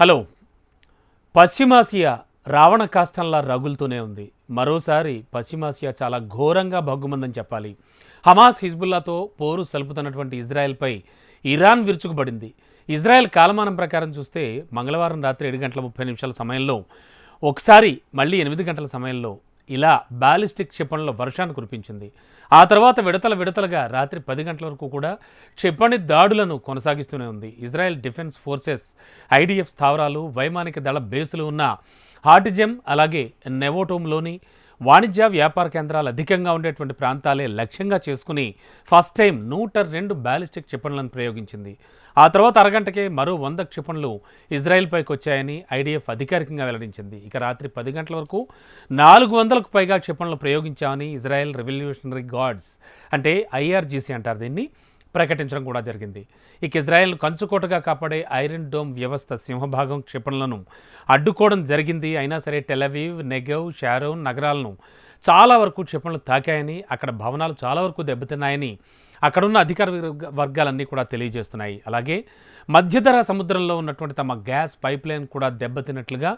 Hello. పశ్చిమాసియా రావణ కాష్టంలా రగులుతూనే ఉంది. మరోసారి పశ్చిమాసియా చాలా ఘోరంగా భగ్గుమందని చెప్పాలి. హమాస్ హిజ్బుల్లాతో పోరు సలుపుతున్నటువంటి ఇజ్రాయెల్పై ఇరాన్ విరుచుకుపడింది. ఇజ్రాయెల్ కాలమానం ప్రకారం చూస్తే మంగళవారం రాత్రి ఏడు గంటల ముప్పై నిమిషాల సమయంలో ఒకసారి మళ్ళీ ఎనిమిది గంటల సమయంలో ఇలా బాలిస్టిక్ క్షిపణుల వర్షాన్ని కురిపించింది. ఆ తర్వాత విడతల విడతలుగా రాత్రి పది గంటల వరకు కూడా క్షిపణి దాడులను కొనసాగిస్తూనే ఉంది. ఇజ్రాయెల్ డిఫెన్స్ ఫోర్సెస్ ఐడిఎఫ్ స్థావరాలు వైమానిక దళ బేసులు ఉన్న హార్టిజెమ్ అలాగే నెవోటోమ్లోని వాణిజ్య వ్యాపార కేంద్రాలు అధికంగా ఉండేటువంటి ప్రాంతాలే లక్ష్యంగా చేసుకుని ఫస్ట్ టైం నూట రెండు బ్యాలిస్టిక్ క్షిపణులను ప్రయోగించింది. ఆ తర్వాత అరగంటకే మరో వంద క్షిపణులు ఇజ్రాయెల్పైకి వచ్చాయని ఐడిఎఫ్ అధికారికంగా వెల్లడించింది. ఇక రాత్రి పది గంటల వరకు నాలుగు వందలకు పైగా క్షిపణులు ప్రయోగించామని ఇజ్రాయెల్ రెవల్యూషనరీ గార్డ్స్ అంటే ఐఆర్జీసీ అంటారు దీన్ని. ప్రకటించడం కూడా జరిగింది. ఇక ఇజ్రాయెల్ కంచుకోటగా కాపాడే ఐరన్ డోమ్ వ్యవస్థ సింహభాగం క్షిపణులను అడ్డుకోవడం జరిగింది. అయినా సరే టెలవీవ్ నెగవ్ షారోన్ నగరాలను చాలా వరకు క్షిపణులు తాకాయని అక్కడ భవనాలు చాలా వరకు దెబ్బతిన్నాయని అక్కడున్న అధికార వర్గ- వర్గాలన్నీ కూడా తెలియజేస్తున్నాయి. అలాగే మధ్యధర సముద్రంలో ఉన్నటువంటి తమ గ్యాస్ పైప్ లైన్ కూడా దెబ్బతిన్నట్లుగా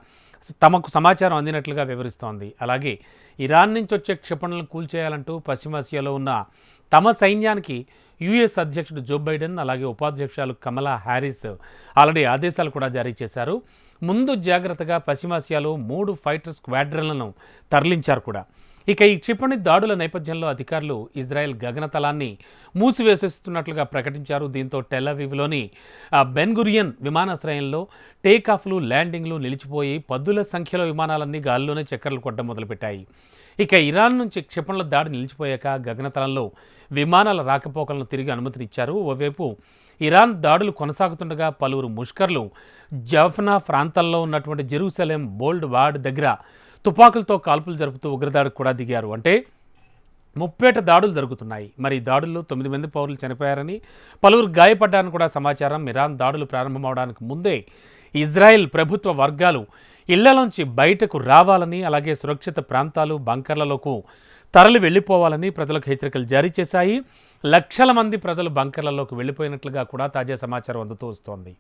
తమకు సమాచారం అందినట్లుగా వివరిస్తోంది. అలాగే ఇరాన్ నుంచి వచ్చే క్షిపణులను కూల్చేయాలంటూ పశ్చిమాసియాలో ఉన్న తమ సైన్యానికి యుఎస్ అధ్యక్షుడు జో బైడెన్ అలాగే ఉపాధ్యక్షులు కమలా హ్యారిస్ ఆల్రెడీ ఆదేశాలు కూడా జారీ చేశారు. ముందు జాగ్రత్తగా పశ్చిమాసియాలో మూడు ఫైటర్ స్క్వాడ్రన్లను తరలించారు కూడా. ఇక ఈ క్షిపణి దాడుల నేపథ్యంలో అధికారులు ఇజ్రాయెల్ గగనతలాన్ని మూసివేసేస్తున్నట్లుగా ప్రకటించారు. దీంతో టెలవీవ్లోని బెన్గురియన్ విమానాశ్రయంలో టేకాఫ్లు ల్యాండింగ్లు నిలిచిపోయి పద్దుల సంఖ్యలో విమానాలన్నీ గాల్లోనే చక్కర్లు కొట్టడం మొదలుపెట్టాయి. ఇక ఇరాన్ నుంచి క్షిపణుల దాడి నిలిచిపోయాక గగనతలంలో విమానాల రాకపోకలను తిరిగి అనుమతినిచ్చారు. ఓవైపు ఇరాన్ దాడులు కొనసాగుతుండగా పలువురు ముష్కర్లు జఫ్నా ప్రాంతాల్లో ఉన్నటువంటి జెరూసలేం బోల్డ్ వార్డ్ దగ్గర తుపాకులతో కాల్పులు జరుపుతూ ఉగ్రదాడికి కూడా దిగారు. అంటే ముప్పేట దాడులు జరుగుతున్నాయి. మరి దాడుల్లో తొమ్మిది మంది పౌరులు చనిపోయారని పలువురు గాయపడ్డారని కూడా సమాచారం. ఇరాన్ దాడులు ప్రారంభమవడానికి ముందే ఇజ్రాయెల్ ప్రభుత్వ వర్గాలు ఇళ్ళలోంచి బయటకు రావాలని అలాగే సురక్షిత ప్రాంతాలు బంకర్లలోకి తరలి వెళ్ళిపోవాలని ప్రజలకు హెచ్చరికలు జారీ చేశాయి. లక్షల మంది ప్రజలు బంకర్లలోకి వెళ్ళిపోయినట్లుగా కూడా తాజా సమాచారం అందుతూ వస్తోంది.